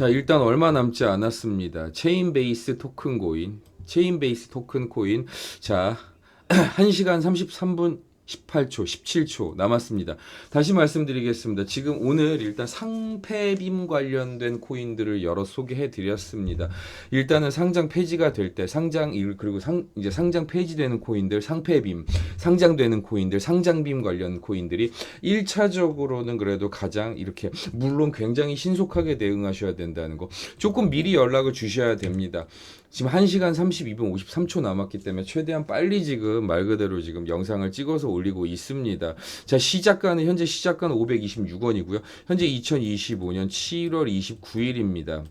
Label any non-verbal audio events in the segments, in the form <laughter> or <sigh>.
자, 일단 얼마 남지 않았습니다. 체인 베이스 토큰 코인, 체인 베이스 토큰 코인. 자, <clears throat> 1시간 33분 18초, 17초 남았습니다. 다시 말씀드리겠습니다. 지금 오늘 일단 상패빔 관련된 코인들을 여러 소개해 드렸습니다. 일단은 상장 폐지가 될 때 상장 일 그리고 상 이제 상장 폐지되는 코인들 상패빔, 상장되는 코인들 상장빔 관련 코인들이 1차적으로는 그래도 가장 이렇게 물론 굉장히 신속하게 대응하셔야 된다는 거 조금 미리 연락을 주셔야 됩니다. 지금 1시간 32분 53초 남았기 때문에 최대한 빨리 지금 말 그대로 지금 영상을 찍어서 올 리고 있습니다. 자, 시작가는 현재 시작가는 526원이고요. 현재 2025년 7월 29일입니다.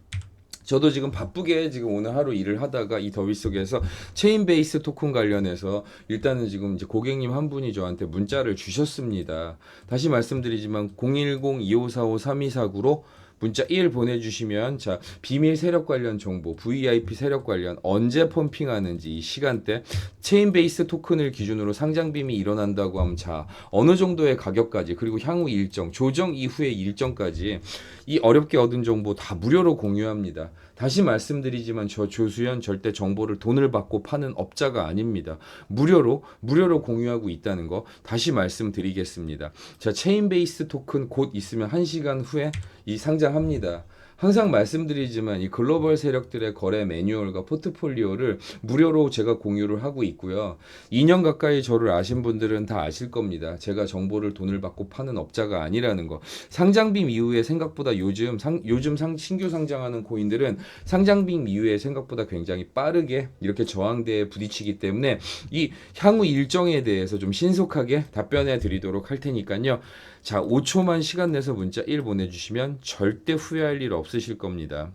저도 지금 바쁘게 지금 오늘 하루 일을 하다가 이 더위 속에서 체인 베이스 토큰 관련해서 일단은 지금 이제 고객님 한 분이 저한테 문자를 주셨습니다. 다시 말씀드리지만 010-2545-3249로 문자 1 보내주시면 자 비밀 세력 관련 정보, VIP 세력 관련 언제 펌핑하는지 이 시간대 체인 베이스 토큰을 기준으로 상장 빔이 일어난다고 하면 자 어느 정도의 가격까지 그리고 향후 일정 조정 이후의 일정까지 이 어렵게 얻은 정보 다 무료로 공유합니다. 다시 말씀드리지만 저 조수연 절대 정보를 돈을 받고 파는 업자가 아닙니다. 무료로 무료로 공유하고 있다는 거 다시 말씀드리겠습니다. 자 체인 베이스 토큰 곧 있으면 1시간 후에 이 상장합니다. 항상 말씀드리지만 이 글로벌 세력들의 거래 매뉴얼과 포트폴리오를 무료로 제가 공유를 하고 있고요. 2년 가까이 저를 아신 분들은 다 아실 겁니다. 제가 정보를 돈을 받고 파는 업자가 아니라는 거. 상장빔 이후에 생각보다 요즘 상, 요즘 상, 신규 상장하는 코인들은 상장빔 이후에 생각보다 굉장히 빠르게 이렇게 저항대에 부딪히기 때문에 이 향후 일정에 대해서 좀 신속하게 답변해 드리도록 할 테니까요. 자, 5초만 시간 내서 문자 1 보내주시면 절대 후회할 일 없으실 겁니다.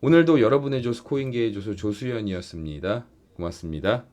오늘도 여러분의 조수 코인계의 조수 조수연이었습니다. 고맙습니다.